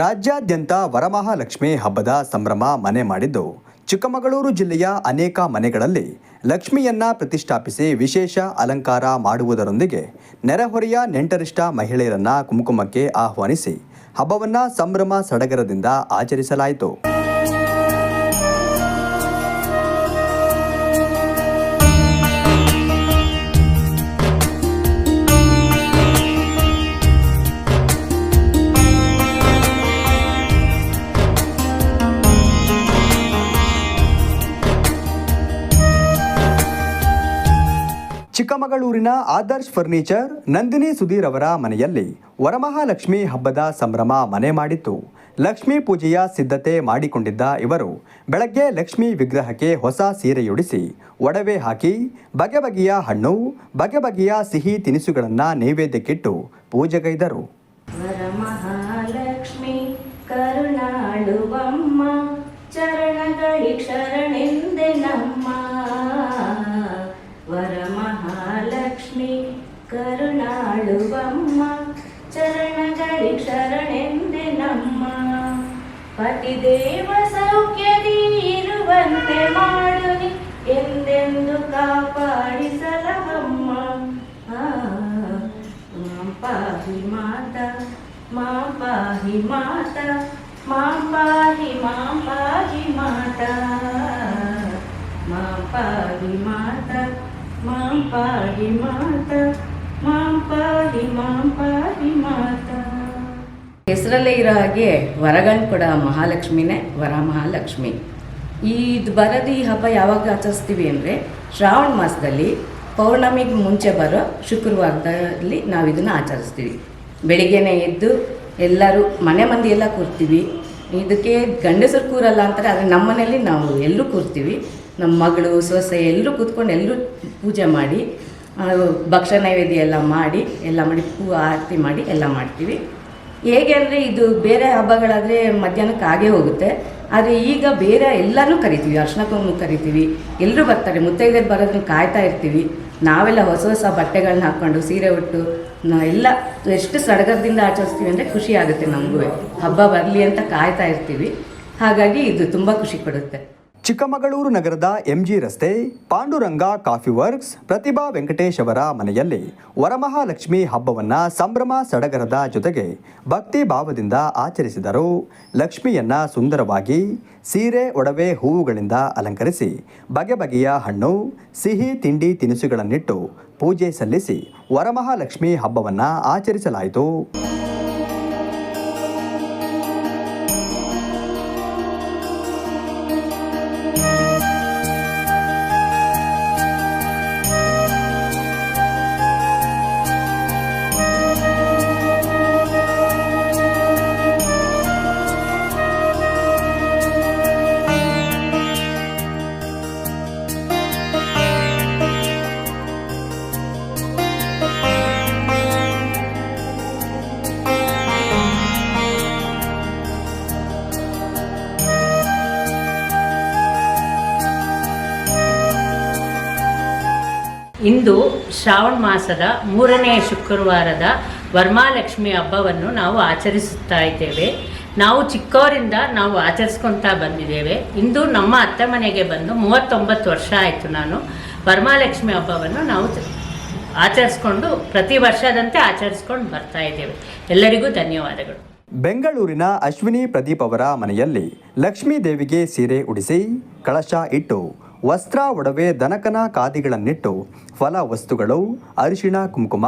ರಾಜ್ಯಾದ್ಯಂತ ವರಮಹಾಲಕ್ಷ್ಮಿ ಹಬ್ಬದ ಸಂಭ್ರಮ ಮನೆ ಮಾಡಿದ್ದು, ಚಿಕ್ಕಮಗಳೂರು ಜಿಲ್ಲೆಯ ಅನೇಕ ಮನೆಗಳಲ್ಲಿ ಲಕ್ಷ್ಮಿಯನ್ನ ಪ್ರತಿಷ್ಠಾಪಿಸಿ ವಿಶೇಷ ಅಲಂಕಾರ ಮಾಡುವುದರೊಂದಿಗೆ ನೆರೆಹೊರೆಯ ನೆಂಟರಿಷ್ಟ ಮಹಿಳೆಯರನ್ನ ಕುಂಕುಮಕ್ಕೆ ಆಹ್ವಾನಿಸಿ ಹಬ್ಬವನ್ನ ಸಂಭ್ರಮ ಸಡಗರದಿಂದ ಆಚರಿಸಲಾಯಿತು. ಚಿಕ್ಕಮಗಳೂರಿನ ಆದರ್ಶ್ ಫರ್ನಿಚರ್ ನಂದಿನಿ ಸುಧೀರ್ ಅವರ ಮನೆಯಲ್ಲಿ ವರಮಹಾಲಕ್ಷ್ಮಿ ಹಬ್ಬದ ಸಂಭ್ರಮ ಮನೆ ಮಾಡಿತ್ತು. ಲಕ್ಷ್ಮೀ ಪೂಜೆಯ ಸಿದ್ಧತೆ ಮಾಡಿಕೊಂಡಿದ್ದ ಇವರು ಬೆಳಗ್ಗೆ ಲಕ್ಷ್ಮೀ ವಿಗ್ರಹಕ್ಕೆ ಹೊಸ ಸೀರೆಯುಡಿಸಿ ಒಡವೆ ಹಾಕಿ ಬಗೆ ಬಗೆಯ ಹಣ್ಣು ಬಗೆ ಬಗೆಯ ಸಿಹಿ ತಿನಿಸುಗಳನ್ನು ನೈವೇದ್ಯಕ್ಕಿಟ್ಟು ಪೂಜೆಗೈದರು. ಚರಣಗಳಿ ನಮ್ಮ ಕರುಣಾಳುವಮ್ಮ, ಚರಣಗಳಿ ಶರಣೆಂದೆ ನಮ್ಮ. ಪತಿದೇವ ಸೌಖ್ಯದಿ ಇರುವಂತೆ ಮಾಡುನಿ, ಎಂದೆಂದು ಕಾಪಾಡಿಸಲವಮ್ಮ ಆ, ಮಾಂ ಪಾಹಿ ಮಾತಾ, ಮಾಂ ಪಾಹಿ ಮಾತಾ, ಮಾಂ ಪಾಹಿ ಮಾಂ ಪಾಹಿ ಮಾತಾ. ಮಾಂ ಪಾಹಿ ಮಾತ ಮಾ ಪಾಹಿ ಮಾತ ಮಾಂ ಪಾಹಿ ಮಾಂ ಪಾಹಿ ಮಾತಾ. ಹೆಸರಲ್ಲೇ ಇರೋ ಹಾಗೆ ವರಗನ್ ಕೂಡ ಮಹಾಲಕ್ಷ್ಮಿನೇ, ವರ ಮಹಾಲಕ್ಷ್ಮಿ. ಇದು ಬರೋದು ಈ ಹಬ್ಬ ಯಾವಾಗ ಆಚರಿಸ್ತೀವಿ ಅಂದರೆ ಶ್ರಾವಣ ಮಾಸದಲ್ಲಿ ಪೌರ್ಣಮಿಗೆ ಮುಂಚೆ ಬರೋ ಶುಕ್ರವಾರದಲ್ಲಿ ನಾವು ಇದನ್ನು ಆಚರಿಸ್ತೀವಿ. ಬೆಳಿಗ್ಗೆನೇ ಎದ್ದು ಎಲ್ಲರೂ ಮನೆ ಮಂದಿ ಎಲ್ಲ ಕೂರ್ತೀವಿ. ಇದಕ್ಕೆ ಗಂಡಸರು ಕೂರಲ್ಲ ಅಂತಾರೆ, ಆದರೆ ನಮ್ಮ ಮನೆಯಲ್ಲಿ ನಾವು ಎಲ್ಲರೂ ಕೂರ್ತೀವಿ. ನಮ್ಮ ಮಗಳು, ಸೊಸೆ ಎಲ್ಲರೂ ಕೂತ್ಕೊಂಡು ಎಲ್ಲರೂ ಪೂಜೆ ಮಾಡಿ ಆ, ಭಕ್ಷ್ಯ ನೈವೇದ್ಯ ಎಲ್ಲ ಮಾಡಿ ಎಲ್ಲ ಮಾಡಿ ಹೂ ಆರತಿ ಮಾಡಿ ಎಲ್ಲ ಮಾಡ್ತೀವಿ. ಹೇಗೆ ಅಂದರೆ ಇದು ಬೇರೆ ಹಬ್ಬಗಳಾದರೆ ಮಧ್ಯಾಹ್ನಕ್ಕೆ ಆಗೇ ಹೋಗುತ್ತೆ. ಆದರೆ ಈಗ ಬೇರೆ ಎಲ್ಲರೂ ಕರಿತೀವಿ ಅರ್ಶನ ಕರಿತೀವಿ ಎಲ್ಲರೂ ಬರ್ತಾರೆ ಮುತ್ತೈದೆರು ಬರೋದನ್ನ ಕಾಯ್ತಾ ಇರ್ತೀವಿ. ನಾವೆಲ್ಲ ಹೊಸ ಹೊಸ ಬಟ್ಟೆಗಳನ್ನ ಹಾಕ್ಕೊಂಡು ಸೀರೆ ಉಟ್ಟು ಎಲ್ಲ ಎಷ್ಟು ಸಡಗರದಿಂದ ಆಚರಿಸ್ತೀವಿ ಅಂದರೆ ಖುಷಿ ಆಗುತ್ತೆ ನಮಗೂ. ಹಬ್ಬ ಬರಲಿ ಅಂತ ಕಾಯ್ತಾ ಇರ್ತೀವಿ. ಹಾಗಾಗಿ ಇದು ತುಂಬ ಖುಷಿ ಕೊಡುತ್ತೆ. ಚಿಕ್ಕಮಗಳೂರು ನಗರದ ಎಂಜಿ ರಸ್ತೆ, ಪಾಂಡುರಂಗ ಕಾಫಿ ವರ್ಕ್ಸ್, ಪ್ರತಿಭಾ ವೆಂಕಟೇಶ್ ಅವರ ಮನೆಯಲ್ಲಿ ವರಮಹಾಲಕ್ಷ್ಮಿ ಹಬ್ಬವನ್ನ ಸಂಭ್ರಮ ಸಡಗರದ ಜೊತೆಗೆ ಭಕ್ತಿ ಭಾವದಿಂದ ಆಚರಿಸಿದರು. ಲಕ್ಷ್ಮಿಯನ್ನ ಸುಂದರವಾಗಿ ಸೀರೆ, ಒಡವೆ, ಹೂವುಗಳಿಂದ ಅಲಂಕರಿಸಿ ಬಗೆ ಬಗೆಯ ಹಣ್ಣು, ಸಿಹಿ, ತಿಂಡಿ, ತಿನಿಸುಗಳನ್ನಿಟ್ಟು ಪೂಜೆ ಸಲ್ಲಿಸಿ ವರಮಹಾಲಕ್ಷ್ಮಿ ಹಬ್ಬವನ್ನು ಆಚರಿಸಲಾಯಿತು. ಇಂದು ಶ್ರಾವಣ ಮಾಸದ ಮೂರನೆಯ ಶುಕ್ರವಾರದ ವರ್ಮಾಲಕ್ಷ್ಮಿ ಹಬ್ಬವನ್ನು ನಾವು ಆಚರಿಸುತ್ತಾ ಇದ್ದೇವೆ. ನಾವು ಚಿಕ್ಕವರಿಂದ ನಾವು ಆಚರಿಸ್ಕೊತಾ ಬಂದಿದ್ದೇವೆ. ಇಂದು ನಮ್ಮ ಅತ್ತೆ ಮನೆಗೆ ಬಂದು ಮೂವತ್ತೊಂಬತ್ತು ವರ್ಷ ಆಯಿತು ನಾನು. ವರ್ಮಾಲಕ್ಷ್ಮಿ ಹಬ್ಬವನ್ನು ನಾವು ಆಚರಿಸ್ಕೊಂಡು ಪ್ರತಿ ವರ್ಷದಂತೆ ಆಚರಿಸ್ಕೊಂಡು ಬರ್ತಾ ಇದ್ದೇವೆ. ಎಲ್ಲರಿಗೂ ಧನ್ಯವಾದಗಳು. ಬೆಂಗಳೂರಿನ ಅಶ್ವಿನಿ ಪ್ರದೀಪ್ ಅವರ ಮನೆಯಲ್ಲಿ ಲಕ್ಷ್ಮೀ ದೇವಿಗೆ ಸೀರೆ ಉಡಿಸಿ ಕಳಶ ಇಟ್ಟು ವಸ್ತ್ರ ಒಡವೆ ದನಕನ ಕಾದಿಗಳನ್ನಿಟ್ಟು ಫಲ ವಸ್ತುಗಳು ಅರಿಶಿಣ ಕುಂಕುಮ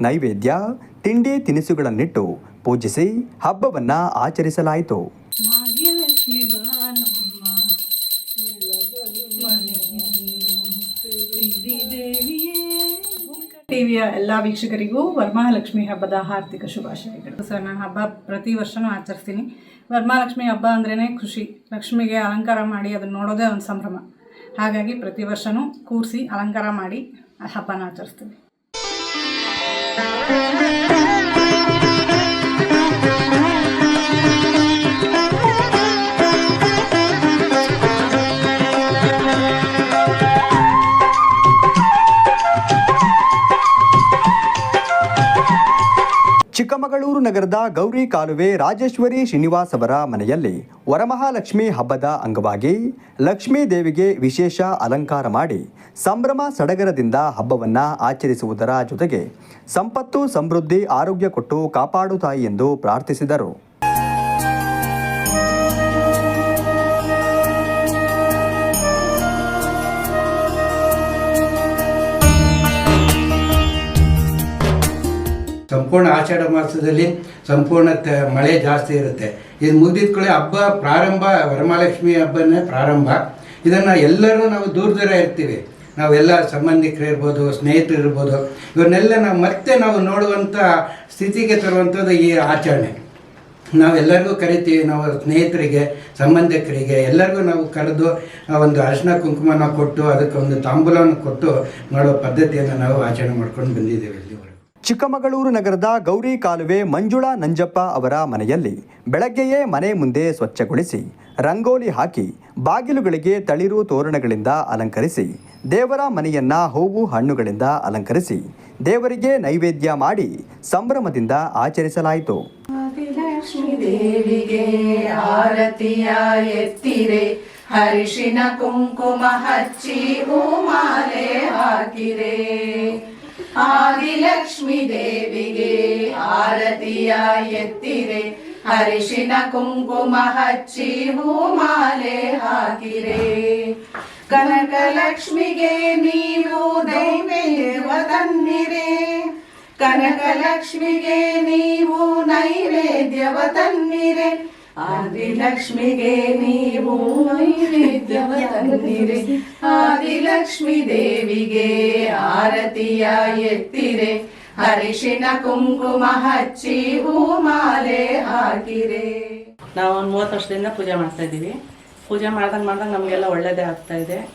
ನೈವೇದ್ಯ ತಿಂಡಿ ತಿನಿಸುಗಳನ್ನಿಟ್ಟು ಪೂಜಿಸಿ ಹಬ್ಬವನ್ನು ಆಚರಿಸಲಾಯಿತು. ಟಿವಿಯ ಎಲ್ಲ ವೀಕ್ಷಕರಿಗೂ ವರಮಹಾಲಕ್ಷ್ಮಿ ಹಬ್ಬದ ಹಾರ್ದಿಕ ಶುಭಾಶಯಗಳು. ಸರ್ ನಾನು ಹಬ್ಬ ಪ್ರತಿ ವರ್ಷನೂ ಆಚರಿಸ್ತೀನಿ. ವರಮಹಾಲಕ್ಷ್ಮಿ ಹಬ್ಬ ಅಂದ್ರೇ ಖುಷಿ. ಲಕ್ಷ್ಮಿಗೆ ಅಲಂಕಾರ ಮಾಡಿ ಅದನ್ನ ನೋಡೋದೇ ಒಂದು ಸಂಭ್ರಮ. ಹಾಗಾಗಿ ಪ್ರತಿ ವರ್ಷನೂ ಕೂರಿಸಿ ಅಲಂಕಾರ ಮಾಡಿ ಹಬ್ಬನ ಆಚರಿಸ್ತೀವಿ. ನಗರದ ಗೌರಿ ಕಾಲುವೆ ರಾಜೇಶ್ವರಿ ಶ್ರೀನಿವಾಸ್ ಅವರ ಮನೆಯಲ್ಲಿ ವರಮಹಾಲಕ್ಷ್ಮಿ ಹಬ್ಬದ ಅಂಗವಾಗಿ ಲಕ್ಷ್ಮೀ ದೇವಿಗೆ ವಿಶೇಷ ಅಲಂಕಾರ ಮಾಡಿ ಸಂಭ್ರಮ ಸಡಗರದಿಂದ ಹಬ್ಬವನ್ನು ಆಚರಿಸುವುದರ ಜೊತೆಗೆ ಸಂಪತ್ತು ಸಮೃದ್ಧಿ ಆರೋಗ್ಯ ಕೊಟ್ಟು ಕಾಪಾಡು ತಾಯಿ ಎಂದು ಪ್ರಾರ್ಥಿಸಿದರು. ಸಂಪೂರ್ಣ ಆಷಾಢ ಮಾಸದಲ್ಲಿ ಸಂಪೂರ್ಣ ಮಳೆ ಜಾಸ್ತಿ ಇರುತ್ತೆ. ಇದು ಮುಗಿದ ಕೂಡಲೇ ಹಬ್ಬ ಪ್ರಾರಂಭ, ವರಮಹಾಲಕ್ಷ್ಮಿ ಹಬ್ಬನೇ ಪ್ರಾರಂಭ. ಇದನ್ನು ಎಲ್ಲರೂ ನಾವು ದೂರ ದೂರ ಇರ್ತೀವಿ. ನಾವೆಲ್ಲ ಸಂಬಂಧಿಕರು ಇರ್ಬೋದು, ಸ್ನೇಹಿತರು ಇರ್ಬೋದು ಇವನ್ನೆಲ್ಲ ನಾವು ಮತ್ತೆ ನಾವು ನೋಡುವಂಥ ಸ್ಥಿತಿಗೆ ತರುವಂಥದ್ದು ಈ ಆಚರಣೆ. ನಾವೆಲ್ಲರಿಗೂ ಕರಿತೀವಿ, ನಾವು ಸ್ನೇಹಿತರಿಗೆ, ಸಂಬಂಧಿಕರಿಗೆ, ಎಲ್ಲರಿಗೂ ನಾವು ಕರೆದು ಒಂದು ಅರಿಶಿನ ಕುಂಕುಮನ ಕೊಟ್ಟು, ಅದಕ್ಕೆ ಒಂದು ತಾಂಬೂಲವನ್ನು ಕೊಟ್ಟು, ಮಾಡುವ ಪದ್ಧತಿಯನ್ನು ನಾವು ಆಚರಣೆ ಮಾಡ್ಕೊಂಡು ಬಂದಿದ್ದೇವೆ ಚಿಕ್ಕಮಗಳೂರು ನಗರದ ಗೌರಿ ಕಾಲುವೆ ಮಂಜುಳಾ ನಂಜಪ್ಪ ಅವರ ಮನೆಯಲ್ಲಿ ಬೆಳಗ್ಗೆಯೇ ಮನೆ ಮುಂದೆ ಸ್ವಚ್ಛಗೊಳಿಸಿ, ರಂಗೋಲಿ ಹಾಕಿ, ಬಾಗಿಲುಗಳಿಗೆ ತಳಿರು ತೋರಣಗಳಿಂದ ಅಲಂಕರಿಸಿ, ದೇವರ ಮನೆಯನ್ನ ಹೂವು ಹಣ್ಣುಗಳಿಂದ ಅಲಂಕರಿಸಿ, ದೇವರಿಗೆ ನೈವೇದ್ಯ ಮಾಡಿ ಸಂಭ್ರಮದಿಂದ ಆಚರಿಸಲಾಯಿತು. ಆರತಿಯ ಎತ್ತಿರೆ ಹರಿಶಿನ ಕುಂಕುಮ ಹಚ್ಚಿ ಹೂಮಾಲೆ ಹಾಕಿರೆ. ಆದಿಲಕ್ಷ್ಮೀ ದೇವಿಗೆ ಆರತಿಯ ಎತ್ತಿರೆ ಹರಿಶಿನ ಕುಂಕುಮ ಹಚ್ಚಿ ಹೂಮಾಲೆ ಹಾಕಿರೆ. ಕನಕಲಕ್ಷ್ಮಿಗೆ ನೀವು ದೈವೇವ ತನ್ನಿರೆ ಕನಕಲಕ್ಷ್ಮಿಗೆ ನೀವು ನೈವೇದ್ಯವ ತನ್ನಿರೆ ಆದಿಲಕ್ಷ್ಮಿಗೆ ನೀವು ನೈವೇದ್ಯವ ಆದಿ ಆದಿಲಕ್ಷ್ಮಿ ದೇವಿಗೆ ಆರತಿಯ ಎತ್ತಿರೆ. ಹರಿಶಿನ ಕುಂಕುಮ ಹಚ್ಚಿ ಹೂಮಾಲೆ ಹಾಕಿರೆ. ನಾವು ಒಂದು ಮೂವತ್ತು ವರ್ಷದಿಂದ ಪೂಜೆ ಮಾಡ್ತಾ ಇದ್ದೀವಿ. ಪೂಜೆ ಮಾಡ್ದಂಗೆ ಮಾಡ್ದಂಗೆ ನಮಗೆಲ್ಲ ಒಳ್ಳೇದೇ ಆಗ್ತಾ ಇದೆ.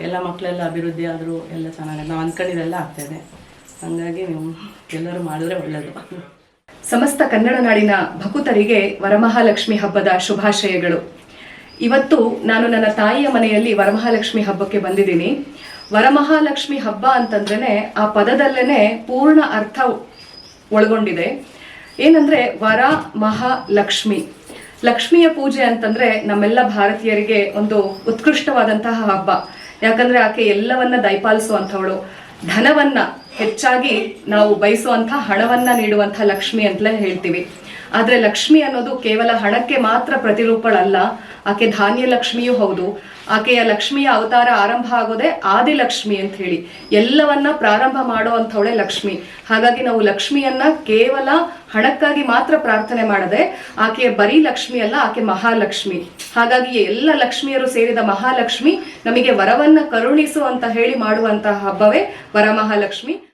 ಎಲ್ಲ ಮಕ್ಕಳೆಲ್ಲ ಅಭಿವೃದ್ಧಿ ಆದರೂ ಎಲ್ಲ ಚೆನ್ನಾಗಿದೆ ನಾವು ಅಂದ್ಕೊಂಡಿದ್ದೆಲ್ಲ ಆಗ್ತಾ ಇದೆ. ಹಾಗಾಗಿ ನೀವು ಎಲ್ಲರೂ ಮಾಡಿದ್ರೆ ಒಳ್ಳೆಯದು ಸಮಸ್ತ ಕನ್ನಡ ನಾಡಿನ ಭಕುತರಿಗೆ ವರಮಹಾಲಕ್ಷ್ಮಿ ಹಬ್ಬದ ಶುಭಾಶಯಗಳು. ಇವತ್ತು ನಾನು ನನ್ನ ತಾಯಿಯ ಮನೆಯಲ್ಲಿ ವರಮಹಾಲಕ್ಷ್ಮಿ ಹಬ್ಬಕ್ಕೆ ಬಂದಿದ್ದೀನಿ. ವರಮಹಾಲಕ್ಷ್ಮಿ ಹಬ್ಬ ಅಂತಂದ್ರೆ ಆ ಪದದಲ್ಲೇನೆ ಪೂರ್ಣ ಅರ್ಥ ಒಳಗೊಂಡಿದೆ. ಏನಂದ್ರೆ ವರ ಮಹಾಲಕ್ಷ್ಮಿ. ಲಕ್ಷ್ಮಿಯ ಪೂಜೆ ಅಂತಂದ್ರೆ ನಮ್ಮೆಲ್ಲ ಭಾರತೀಯರಿಗೆ ಒಂದು ಉತ್ಕೃಷ್ಟವಾದಂತಹ ಹಬ್ಬ. ಯಾಕಂದ್ರೆ ಆಕೆ ಎಲ್ಲವನ್ನ ದಯಪಾಲಿಸುವಂಥವಳು. ಧನವನ್ನ ಹೆಚ್ಚಾಗಿ ನಾವು ಬಯಸುವಂಥ ಹಣವನ್ನ ನೀಡುವಂತ ಲಕ್ಷ್ಮಿ ಅಂತಲೇ ಹೇಳ್ತೀವಿ. ಆದ್ರೆ ಲಕ್ಷ್ಮಿ ಅನ್ನೋದು ಕೇವಲ ಹಣಕ್ಕೆ ಮಾತ್ರ ಪ್ರತಿರೂಪಳಲ್ಲ. ಆಕೆ ಧಾನ್ಯ ಲಕ್ಷ್ಮಿಯೂ ಹೌದು. ಆಕೆಯ ಲಕ್ಷ್ಮಿಯ ಅವತಾರ ಆರಂಭ ಆಗೋದೇ ಆದಿಲಕ್ಷ್ಮಿ ಅಂತ ಹೇಳಿ ಎಲ್ಲವನ್ನ ಪ್ರಾರಂಭ ಮಾಡುವಂಥವಳೆ ಲಕ್ಷ್ಮಿ. ಹಾಗಾಗಿ ನಾವು ಲಕ್ಷ್ಮಿಯನ್ನ ಕೇವಲ ಹಣಕ್ಕಾಗಿ ಮಾತ್ರ ಪ್ರಾರ್ಥನೆ ಮಾಡದೆ ಆಕೆಯ ಬರೀ ಲಕ್ಷ್ಮಿ ಅಲ್ಲ, ಆಕೆ ಮಹಾಲಕ್ಷ್ಮಿ. ಹಾಗಾಗಿ ಎಲ್ಲ ಲಕ್ಷ್ಮಿಯರು ಸೇರಿದ ಮಹಾಲಕ್ಷ್ಮಿ ನಮಗೆ ವರವನ್ನ ಕರುಣಿಸು ಅಂತ ಹೇಳಿ ಮಾಡುವಂತಹ ಹಬ್ಬವೇ ವರಮಹಾಲಕ್ಷ್ಮಿ.